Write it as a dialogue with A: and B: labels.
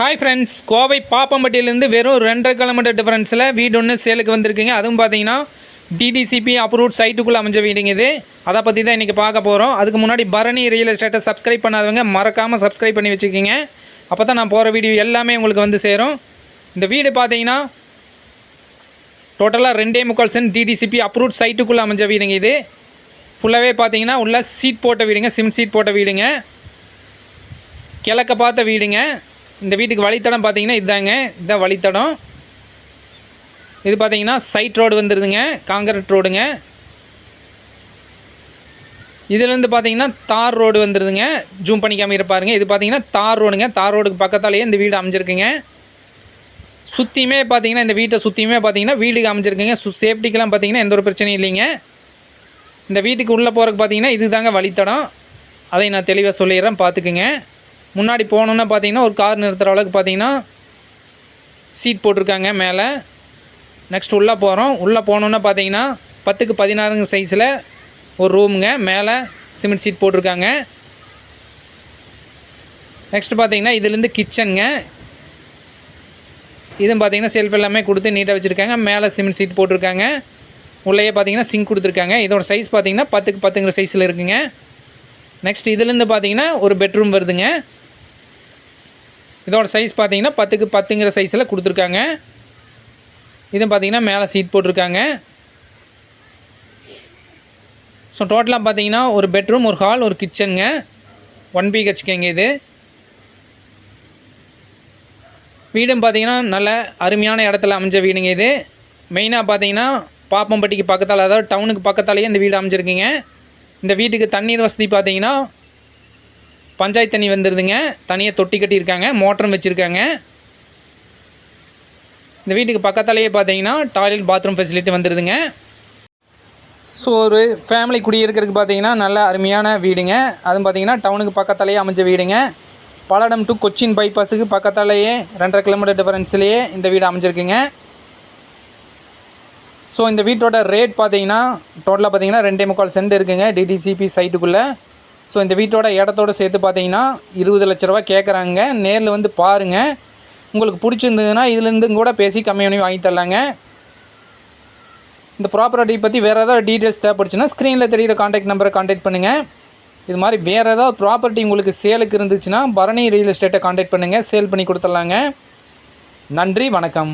A: Hi friends Kovai பாப்பம்பட்டியிலேருந்து வெறும் ரெண்டரை kilometre டிஃபரன்ஸில் வீடு ஒன்று சேலுக்கு வந்திருக்குங்க. அதுவும் பார்த்தீங்கன்னா டிடிசிபி அப்ரூவ்ட் சைட்டுக்குள்ளே அமைஞ்ச வீடுங்க இது. அதை பற்றி தான் இன்றைக்கி பார்க்க போகிறோம் அதுக்கு முன்னாடி பரணி ரியல் எஸ்டேட்டை சப்ஸ்கிரைப் பண்ணாதவங்க மறக்காமல் சப்ஸ்கிரைப் பண்ணி வச்சுக்கோங்க. அப்போ தான் நான் போகிற வீடியோ எல்லாமே உங்களுக்கு வந்து சேரும். இந்த வீடு பார்த்தீங்கன்னா டோட்டலாக ரெண்டே முக்கால் சென்ட் டிடிசிபி அப்ரூவ்ட் சைட்டுக்குள்ளே அமைஞ்ச வீடுங்க இது. ஃபுல்லாகவே பார்த்தீங்கன்னா உள்ள சீட் போட்ட வீடுங்க சிம் சீட் போட்ட வீடுங்க. கிழக்க பார்த்த வீடுங்க. இந்த வீட்டுக்கு வழித்தடம் பார்த்தீங்கன்னா இதுதாங்க இதுதான் வழித்தடம். இது பார்த்தீங்கன்னா சைட் ரோடு வந்துடுதுங்க காங்கிரட் ரோடுங்க இதுலேருந்து பார்த்தீங்கன்னா தார் ரோடு வந்துடுதுங்க ஜூம் பண்ணிக்காமல் இருப்பாருங்க பாருங்க இது பார்த்தீங்கன்னா தார் ரோடுங்க தார் ரோடுக்கு பக்கத்தாலேயே இந்த வீடு அமைஞ்சிருக்குங்க. சுற்றியுமே பார்த்தீங்கன்னா இந்த வீட்டை சுற்றியுமே பார்த்தீங்கன்னா வீடுக்கு அமைஞ்சிருக்குங்க. சு சேஃப்டிக்கெலாம் பார்த்தீங்கன்னா எந்த ஒரு பிரச்சனையும் இல்லைங்க. இந்த வீட்டுக்கு உள்ளே போகிறதுக்கு பார்த்தீங்கன்னா இது தாங்க வழித்தடம். அதை நான் தெளிவாக சொல்லிடுறேன் பார்த்துக்குங்க. முன்னாடி போகணுன்னா பார்த்தீங்கன்னா ஒரு கார் நிறுத்துகிற அளவுக்கு பார்த்தீங்கன்னா சீட் போட்டிருக்காங்க மேலே. நெக்ஸ்ட் உள்ளே போகிறோம் உள்ளே போகணுன்னா பார்த்தீங்கன்னா பத்துக்கு பதினாறுங்க சைஸில் ஒரு ரூமுங்க மேலே சிமெண்ட் சீட் போட்டிருக்காங்க. நெக்ஸ்ட் பார்த்தீங்கன்னா இதுலேருந்து கிச்சனுங்க இதுவும் பார்த்தீங்கன்னா செல்ஃப் எல்லாமே கொடுத்து நீட்டாக வச்சுருக்காங்க. மேலே சிமெண்ட் சீட் போட்டிருக்காங்க. உள்ளேயே பார்த்தீங்கன்னா சிங்க் கொடுத்துருக்காங்க. இதோட சைஸ் பார்த்தீங்கன்னா பத்துக்கு பத்துங்கிற சைஸில் இருக்குங்க. நெக்ஸ்ட் இதுலேருந்து பார்த்தீங்கன்னா ஒரு பெட்ரூம் வருதுங்க. இதோட சைஸ் பார்த்தீங்கன்னா பத்துக்கு பத்துங்கிற சைஸில் கொடுத்துருக்காங்க. இதுவும் பார்த்தீங்கன்னா மேலே சீட் போட்டிருக்காங்க. ஸோ டோட்டலாக பார்த்தீங்கன்னா ஒரு பெட்ரூம் ஒரு ஹால் ஒரு கிச்சனுங்க ஒன் பிஹெச்கேங்க இது. வீடும் பார்த்தீங்கன்னா நல்ல அருமையான இடத்துல அமைஞ்ச வீடுங்க இது. மெயினாக பார்த்தீங்கன்னா பாப்பம்பட்டிக்கு பக்கத்தால் அதாவது டவுனுக்கு பக்கத்தாலேயே இந்த வீடு அமைஞ்சிருக்குங்க. இந்த வீட்டுக்கு தண்ணீர் வசதி பார்த்தீங்கன்னா பஞ்சாயத்து தண்ணி வந்துடுதுங்க தனியாக தொட்டி கட்டியிருக்காங்க. மோட்டரும் வச்சுருக்காங்க. இந்த வீட்டுக்கு பக்கத்தாலேயே பார்த்தீங்கன்னா டாய்லெட் பாத்ரூம் ஃபெசிலிட்டி வந்துடுதுங்க ஸோ ஒரு ஃபேமிலி குடியிருக்கிறதுக்கு பார்த்தீங்கன்னா நல்ல அருமையான வீடுங்க. அதுவும் பார்த்தீங்கன்னா டவுனுக்கு பக்கத்தாலேயே அமைஞ்ச வீடுங்க. பல்லடம் டு கொச்சின் பைபாஸுக்கு பக்கத்தாலேயே ரெண்டரை கிலோமீட்டர் டிஃபரன்ஸ்லேயே இந்த வீடு அமைஞ்சிருக்குங்க. ஸோ இந்த வீட்டோட ரேட் பார்த்தீங்கன்னா டோட்டலாக பார்த்தீங்கன்னா ரெண்டே முக்கால் சென்ட் இருக்குங்க. டிடிசிபி சைட்டுக்குள்ளே ஸோ இந்த வீட்டோட இடத்தோட சேர்த்து பார்த்தீங்கன்னா இருபது லட்ச ரூபா கேட்குறாங்க நேரில் வந்து பாருங்கள் உங்களுக்கு பிடிச்சிருந்ததுன்னா இதுலேருந்து கூட பேசி கம்மி பண்ணி வாங்கி தரலாங்க. இந்த ப்ராப்பர்ட்டி பற்றி வேறு ஏதாவது டீட்டெயில்ஸ் தேவைப்படுச்சுன்னா ஸ்க்ரீனில் தெரியிற காண்டாக்ட் நம்பரை காண்டாக்ட் பண்ணுங்கள் இது மாதிரி வேறு ஏதாவது ப்ராப்பர்ட்டி உங்களுக்கு சேலுக்கு இருந்துச்சுன்னா பரணி ரியல் எஸ்டேட்டை காண்டாக்ட் பண்ணுங்கள் சேல் பண்ணி கொடுத்துட்லாங்க. நன்றி வணக்கம்.